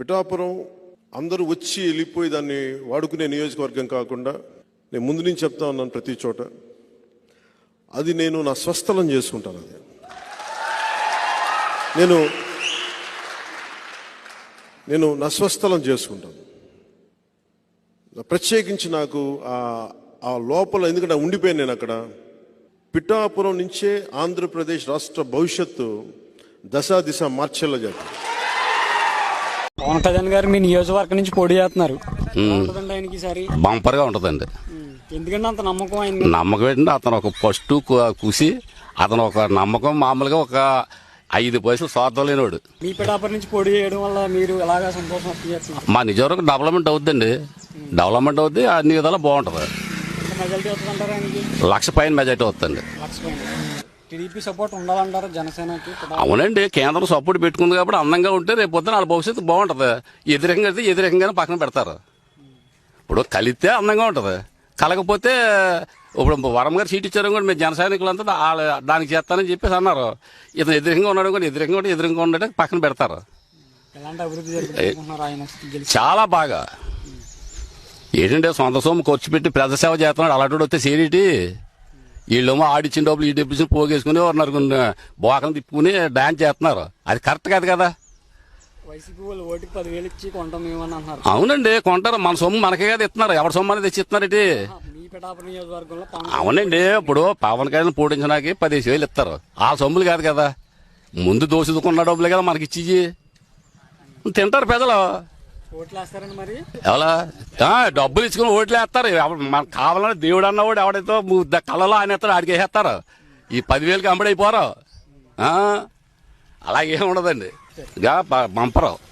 పిఠాపురం అందరూ వచ్చి వెళ్ళిపోయి దాన్ని వాడుకునే నియోజకవర్గం కాకుండా నేను ముందు నుంచి చెప్తా ఉన్నాను ప్రతి చోట. అది నేను నా స్వస్థలం చేసుకుంటాను అది. నేను నేను నా స్వస్థలం చేసుకుంటాను. ప్రత్యేకించి నాకు ఆ- లోపల ఎందుకంటే ఉండిపోయాను నేను అక్కడ. పిఠాపురం నుంచే ఆంధ్రప్రదేశ్ రాష్ట్ర భవిష్యత్తు దశా దిశ మార్చేలా జరిగింది పవన్ కళ్యాణ్ గారు మీ నియోజకవర్గం నుంచి పోటీ చేస్తున్నారు. ఉంటుందండి ఆయనకి ఈసారి బంపర్గా ఉంటుందండి. ఎందుకంటే అంత నమ్మకం ఆయన నమ్మకం ఏంటంటే అతను ఒక ఫస్ట్ కుసి అతను ఒక నమ్మకం మామూలుగా ఒక ఐదు పైసలు స్వార్థం లేనివాడు. మీ పిఠాపురం నుంచి పోటీ చేయడం వల్ల మీరు ఎలాగా సంతోషం వ్యక్తం చేస్తున్నారు? మా నిజవరకు డెవలప్మెంట్ అవుద్దండి. డెవలప్మెంట్ అవుద్ది అన్ని విధాలా బాగుంటుంది. మెజారిటీ వస్తుందంటారు ఆయనకి? లక్ష పైన మెజార్టీ వస్తుంది లక్ష పైన. టీడీపీ సపోర్ట్ ఉండాలంటారు జనసేనకి అవునండి కేంద్రం సపోర్ట్ పెట్టుకుంది కాబట్టి అందంగా ఉంటే రేపు పొద్దున వాళ్ళ భవిష్యత్తు బాగుంటుంది. వ్యతిరేకంగా అయితే వ్యతిరేకంగానే పక్కన పెడతారు. ఇప్పుడు కలిస్తే అందంగా ఉంటుంది. కలగపోతే ఇప్పుడు వరం గారు సీట్ ఇచ్చారు కూడా మేము జన సైనికులంతా దా- దానికి చేస్తానని చెప్పేసి అన్నారు. ఇతను ఎదురుగా ఉన్నాడు కూడా ఎదురుగా ఉంటే ఎదురుగా ఉండడం పక్కన పెడతారు. చాలా బాగా. ఏంటంటే సొంత సొమ్ము ఖర్చు పెట్టి ప్రజా సేవ చేస్తున్నాడు. అలాంటి వస్తే సేరేటి వీళ్ళేమో ఆడిచ్చిన డబ్బులు ఈ డబ్బులు పోగేసుకుని ఉన్నారు బోకం తిప్పుకుని డాన్స్ చేస్తున్నారు. అది కరెక్ట్ కాదు కదా? అవునండి కొంటారు. మన సొమ్ము మనకే కదా ఇస్తున్నారు. ఎవరి సొమ్ము అనేది తెచ్చి నియోజకవర్గంలో పవన్ అవునండి ఇప్పుడు పవన్ కళ్యాణ్ పోటించడానికి పదిహేను వేలు ఇస్తారు. ఆ సొమ్ములు కాదు కదా? ముందు దోసుకున్న డబ్బులే కదా మనకి ఇచ్చి తింటారు పెద్దలు ఓట్లు వేస్తారండి మరి? ఎవలా? ఆ, డబ్బులు ఇచ్చుకుని ఓట్లు వేస్తారు ఎవరు- మనకు కావాలని దేవుడు అన్నవాడు ఎవడైతే కళ్ళలో ఆయన ఎత్తాడు ఆడికి వేసేస్తారు. ఈ పదివేలకి అంబడైపోరు అలాగేం ఉండదండి. బంపరు.